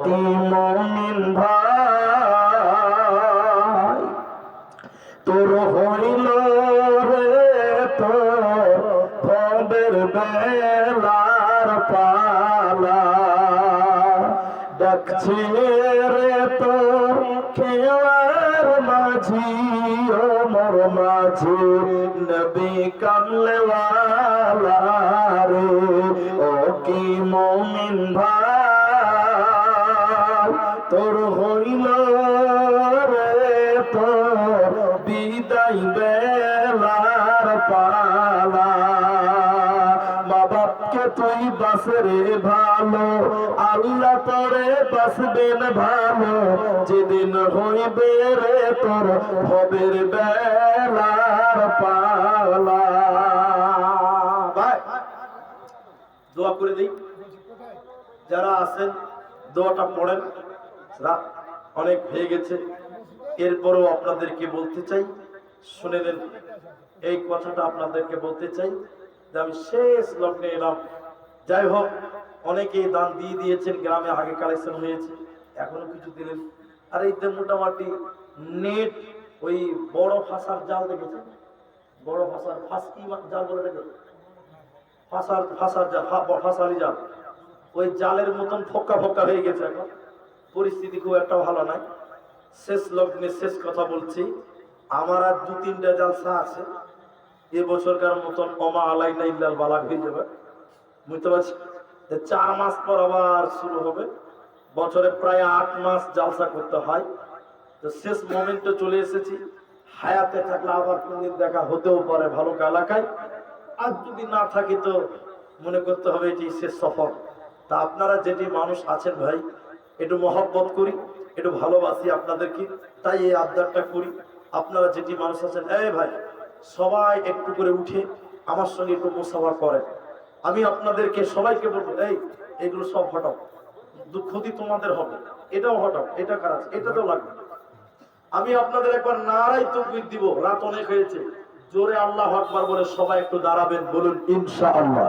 মমিন ভাই তোর পালা। ডাকছে রে তোর খেলার মাঝি ও মোর মাঝি নবী কামলেওয়ালা। তোর হইল রে, তোর বিদায় বেলার পালা। মা বাপকে তুই বাসরে ভালো, আল্লাহ পরে বাসবেন ভালো। যেদিন হইবে রে তোর হবের বেলার পালা। দোয়া করে দিই। যারা আছেন, দোয়াটা পড়েন। রাত অনেক হয়ে গেছে। এরপরও আপনাদেরকে বলতে চাই, শুনে নেন, এই কথাটা আপনাদেরকে বলতে চাই যে আমি শেষ লগ্নে এলাম। যাই হোক, অনেকেই দান দিয়ে দিয়েছেন, গ্রামে আগে কালেকশন হয়েছে, এখনও কিছু দিলেন। আর এই মোটামুটি নেট, ওই বড় ফাঁসার জাল দেখেছেন? বড় ফাঁসার ফাঁস কি জাল বলে দেখেছেন ফাঁসার ফাঁসার জাল ফাঁসালি জাল। ওই জালের মতন ফক্কা ফক্কা হয়ে গেছে এখন। পরিস্থিতি খুব একটা ভালো নাই। শেষ লগ্নে শেষ কথা বলছি। আমার আর দু তিনটা জালসা আছে। এ বছরকার মতন অমা আলাই না ইল্লাল বালাক হয়ে যাবে। বুঝতে পারছি? চার মাস পর আবার শুরু হবে। বছরে প্রায় আট মাস জালসা করতে হয়। তো শেষ মোমেন্টে চলে এসেছি। হায়াতে থাকলে আবার কোনদিন দেখা হতেও পারে ভালো এলাকায়। আর যদি না থাকি তো মনে করতে হবে এটি শেষ সফর। তা আপনারা যেটি মানুষ আছেন ভাই একটু মহব্বত করি, একটু ভালোবাসি আপনাদেরকে, তাই এই আবদারটা করি। আপনারা যেটি মানুষ আছেন, এই ভাই, সবাই একটু করে উঠে আমার সঙ্গে একটু মুসাফা করেন। আমি আপনাদেরকে সবাইকে বলব, এই, এগুলো সব হটাও। ক্ষতি তোমাদের হবে। এটাও হটাও, এটা খারাপ এটা তো লাগবে। আমি আপনাদের একবার নারাই তকবির দিব, রাত অনেক হয়েছে। জোরে আল্লাহ আকবার বলে সবাই একটু দাঁড়াবেন, বলুন, ইনশাআল্লাহ।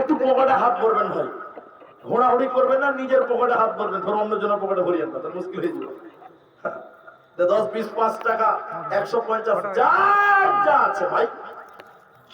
একটু পকেটে হাত ভরবেন ভাই। ঘোরাঘুরি করবে না, নিজের পকেটে হাত ভরবে ধরো অন্য জনের পকেটে ভরিয়েন না তাহলে মুশকিল হয়ে যাবে। দশ বিশ পাঁচ টাকা, একশো পঞ্চাশ যা যা আছে, ভাই।